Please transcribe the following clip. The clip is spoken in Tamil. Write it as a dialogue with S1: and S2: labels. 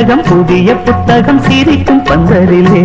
S1: பெட்டகம் புதிய புத்தகம் சிரிக்கும் பந்தரிலே